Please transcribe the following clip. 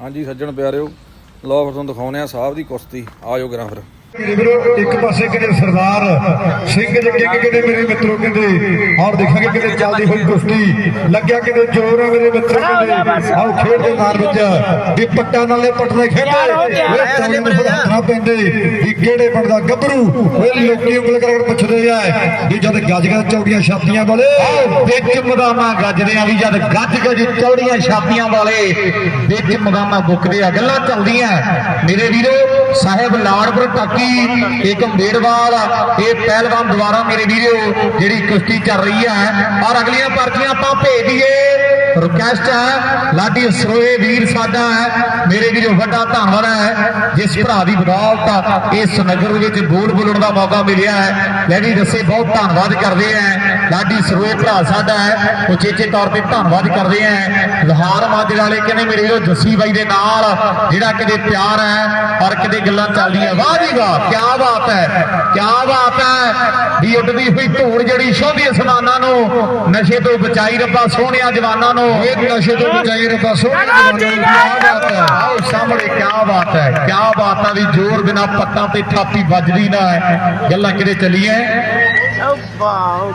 ਹਾਂਜੀ ਸੱਜਣ ਪਿਆਰਿਓ ਲਓ ਫਿਰ ਤੁਹਾਨੂੰ ਦਿਖਾਉਂਦੇ ਆ ਸਾਹਿਬ ਦੀ ਕੁਸ਼ਤੀ। ਆਜੋ ਗਰਾਂ ਫਿਰ ਵੀਰੋ ਇੱਕ ਪਾਸੇ ਕਿਤੇ ਸਰਦਾਰ ਸਿੰਘ ਜੱਗੇ ਕਿਤੇ ਮੇਰੇ ਮਿੱਤਰੋ ਕਹਿੰਦੇ ਔਰ ਦੇਖਾਂਗੇ ਕਿਤੇ ਚੱਲਦੀ ਹੋਈ ਕੁਸ਼ਤੀ। ਲੱਗਿਆ ਕਿਤੇ ਜ਼ੋਰ ਹੈ ਮੇਰੇ ਮਿੱਤਰੋ ਕਹਿੰਦੇ ਆਓ ਖੇਡ ਦੇ ਮਾਰ ਵਿੱਚ ਵੀ ਪੱਟਾਂ ਨਾਲੇ ਪੱਟਦੇ ਖੇਡੇ। ਉਹ ਤੌਣ ਨੂੰ ਫਿਰ ਹੱਥਾਂ ਪੈਂਦੇ ਵੀ ਕਿਹੜੇ ਬਣਦਾ ਗੱਭਰੂ। ਉਹ ਲੋਕੀ ਉਂਗਲ ਕਰ ਕਰ ਪੁੱਛਦੇ ਆ। ਵੀ ਜਦ ਗੱਜ ਗੱਜ ਚੌੜੀਆਂ ਛਾਤੀਆਂ ਵਾਲੇ ਵਿੱਚ ਮਦਾਨਾ ਗੱਜਦੇ ਆ ਵੀ ਜਦ ਗੱਜ ਗੱਜ ਚੌੜੀਆਂ ਛਾਤੀਆਂ ਵਾਲੇ ਵਿੱਚ ਮਦਾਨਾ ਬੁੱਕਦੇ ਆ। ਗੱਲਾਂ ਚੱਲਦੀਆਂ। ਮੇਰੇ ਵੀਰੋ ਸਾਹਿਬ ਲਾੜਪੁਰ ਟਾਕੀ, ਇੱਕ ਮੇੜਵਾਲ, ਇਹ ਪਹਿਲਵਾਨ ਦੁਆਰਾ ਮੇਰੇ ਵੀਰੋ, ਜਿਹੜੀ ਕੁਸ਼ਤੀ ਚੱਲ ਰਹੀ ਹੈ। ਔਰ ਅਗਲੀਆਂ ਪਰਚੀਆਂ ਆਪਾਂ ਭੇਜ ਦਈਏ। ਰਿਕਵੈਸਟ ਹੈ, ਲਾਡੀ ਸਰੋਏ ਵੀਰ ਸਾਡਾ ਹੈ। ਮੇਰੇ ਵੀਰੋ ਵੱਡਾ ਧੰਨਵਾਦ ਹੈ। ਜਿਸ ਭਰਾ ਦੀ ਬਦੌਲਤ ਇਸ ਨਗਰ ਵਿੱਚ ਬੋਲ ਬੋਲਣ ਦਾ ਮੌਕਾ ਮਿਲਿਆ ਹੈ। ਲੈ ਵੀ ਦੱਸੇ ਬਹੁਤ ਧੰਨਵਾਦ ਕਰਦੇ ਆ। ਲਾਡੀ ਸਰੋਏ ਭਰਾ ਸਾਡਾ ਹੈ। ਉਚੇਚੇ ਤੌਰ ਤੇ ਧੰਨਵਾਦ ਕਰਦੇ ਆ। ਲੋਹਾਰ ਮਾਜਰੇ ਵਾਲੇ ਕਹਿੰਦੇ, ਮੇਰੇ ਵੀਰੋ ਜੱਸੀ ਬਾਈ ਦੇ ਨਾਲ, ਜਿਹੜਾ ਕਿਤੇ ਪਿਆਰ ਹੈ ਔਰ ਕਿਤੇ ਗੱਲਾਂ ਚੱਲਦੀਆਂ। ਵਾਹ ਜੀ ਵਾਹ ਕੀ ਬਾਤ ਹੈ ਕੀ ਬਾਤ ਹੈ। ਵੀ ਉੱਡਦੀ ਹੋਈ ਧੂੜ ਜਿਹੜੀ ਸ਼ੋਭੀ ਅਸਮਾਨਾਂ ਨੂੰ, ਨਸ਼ੇ ਤੋਂ ਬਚਾਈ ਰੱਬਾ, ਸੋਹਣਿਆ ਜਵਾਨਾਂ ਨੂੰ। ਇਹ ਨਸ਼ੇ ਤੋਂ ਬਚਾਈ ਰੱਬਾ ਸੋਹਣੇ ਜਵਾਨਾਂ ਨੂੰ। ਕੀ ਬਾਤ ਹੈ ਆਓ ਸਾਹਮਣੇ ਕੀ ਬਾਤ ਹੈ ਕੀ ਬਾਤ ਆ ਜ਼ੋਰ ਬਿਨਾ ਪੱਤਾਂ ਤੇ ਥਾਪੀ ਵੱਜਦੀ ਨਾ ਹੈ ਗੱਲਾਂ ਕਿਤੇ ਚੱਲੀਆਂ Oh, wow.